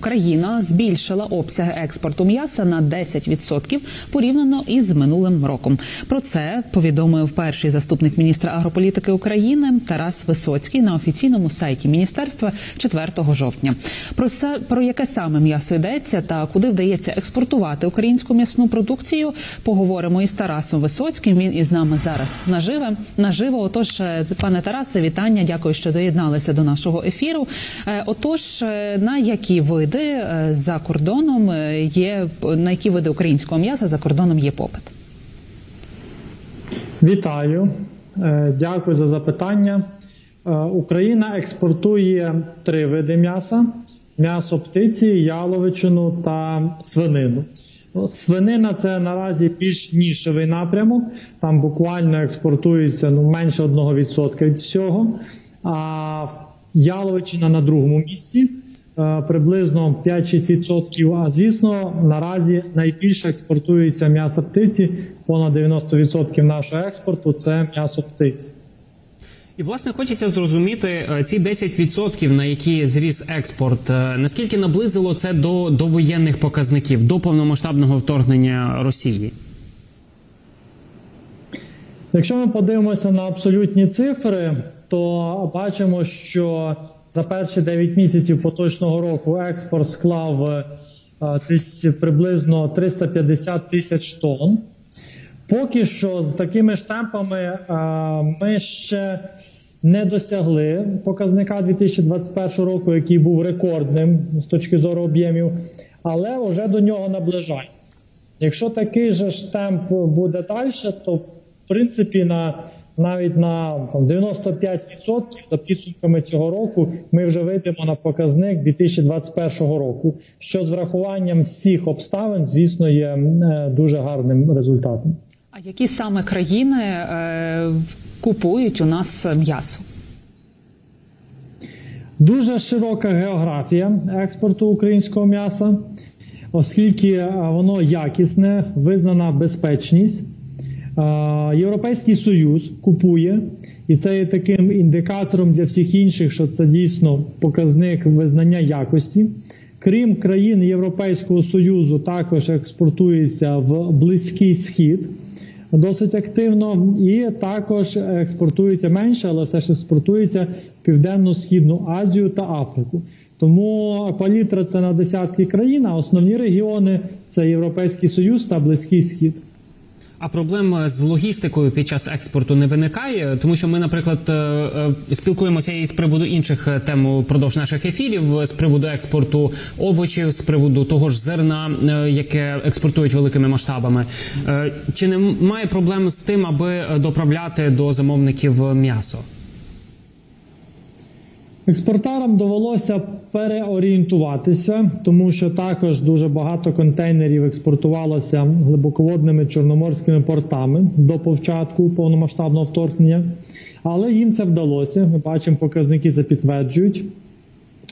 Україна збільшила обсяги експорту м'яса на 10% порівняно із минулим роком. Про це повідомив перший заступник міністра агрополітики України Тарас Висоцький на офіційному сайті міністерства 4 жовтня. Про це про яке саме м'ясо йдеться та куди вдається експортувати українську м'ясну продукцію. Поговоримо із Тарасом Висоцьким. Він із нами зараз наживе наживо. Отож, е, пане Тарасе, вітання. Дякую, що доєдналися до нашого ефіру. Е, Отож, е, на які види е, за кордоном е, є на які види українського м'яса за кордоном є попит? Вітаю, Е, дякую за запитання. Україна експортує три види м'яса: м'ясо птиці, яловичину та свинину. Ну, Свинина це наразі більш нішевий напрямок. Там буквально експортується ну, менше 1% від всього. А яловичина на другому місці приблизно 5-6%. А звісно, наразі найбільше експортується м'ясо птиці. Понад 90% нашого експорту це м'ясо птиці. І власне хочеться зрозуміти е, ці 10%, на які зріс експорт. е, Наскільки наблизило це до, до воєнних показників, до повномасштабного вторгнення Росії? Якщо ми подивимося на абсолютні цифри, то бачимо, що за перші 9 місяців поточного року експорт склав е, десь приблизно 350 тисяч тонн. Поки що з такими ж темпами е, ми ще не досягли показника 2021 року, який був рекордним з точки зору об'ємів, але вже до нього наближаємося. Якщо такий же ж темп буде далі, то в принципі на навіть на там, 95% за підсумками цього року ми вже вийдемо на показник 2021 року, що з врахуванням всіх обставин, звісно, є е, дуже гарним результатом. А які саме країни е, купують у нас м'ясо? Дуже широка географія експорту українського м'яса, оскільки е, воно якісне, визнана безпечність. Європейський Союз купує, і це є таким індикатором для всіх інших, що це дійсно показник визнання якості. Крім країн Європейського Союзу, також експортується в Близький Схід досить активно, і також експортується менше, але все ж експортується в Південно-Східну Азію та Африку. Тому палітра це на десятки країн, а основні регіони це Європейський Союз та Близький Схід. А проблем з логістикою під час експорту не виникає, тому що ми, наприклад, е, е, спілкуємося і з приводу інших е, тем продовж наших ефірів, з приводу експорту овочів, з приводу того ж зерна, е, яке експортують великими масштабами. Е, Чи немає проблем з тим, аби доправляти до замовників м'ясо? Експортерам довелося переорієнтуватися, тому що також дуже багато контейнерів експортувалося глибоководними чорноморськими портами до початку повномасштабного вторгнення. Але їм це вдалося. Ми бачимо, показники це підтверджують.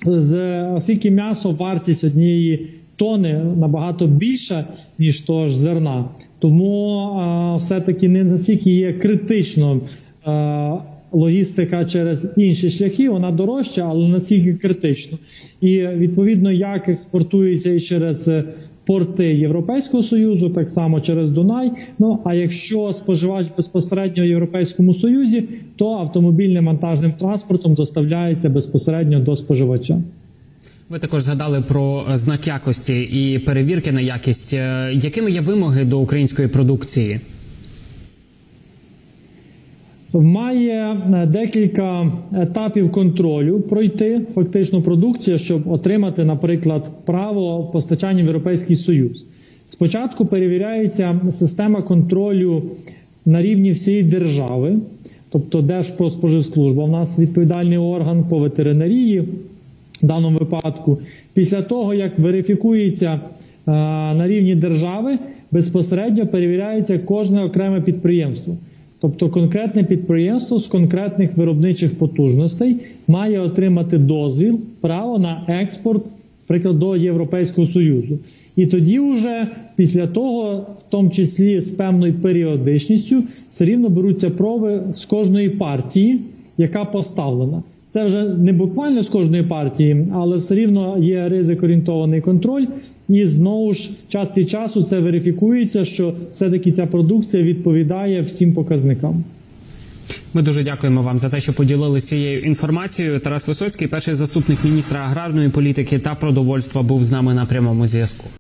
З, оскільки м'ясо, вартість однієї тони набагато більша, ніж того ж зерна, тому все-таки не настільки є критично. Логістика через інші шляхи, вона дорожча, але настільки критично. І відповідно, як експортується і через е, порти Європейського Союзу, так само через Дунай. Ну а якщо споживач безпосередньо в Європейському Союзі, то автомобільним вантажним транспортом доставляється безпосередньо до споживача. Ви також згадали про е, знак якості і перевірки на якість. Е, Якими є вимоги до української продукції? Має е, декілька етапів контролю пройти фактично продукцію, щоб отримати, наприклад, право постачання в Європейський Союз. Спочатку перевіряється система контролю на рівні всієї держави, тобто Держпродспоживслужба у нас відповідальний орган по ветеринарії в даному випадку. Після того, як верифікується е, на рівні держави, безпосередньо перевіряється кожне окреме підприємство. Тобто конкретне підприємство з конкретних виробничих потужностей має отримати дозвіл, право на експорт, наприклад, до Європейського Союзу. І тоді, вже після того, в тому числі з певною періодичністю, все рівно беруться проби з кожної партії, яка поставлена. Це вже не буквально з кожної партії, але все рівно є ризик орієнтований контроль. І знову ж час від часу це верифікується, що все-таки ця продукція відповідає всім показникам. Ми дуже дякуємо вам за те, що поділилися цією інформацією. Тарас Висоцький, перший заступник міністра аграрної політики та продовольства, був з нами на прямому зв'язку.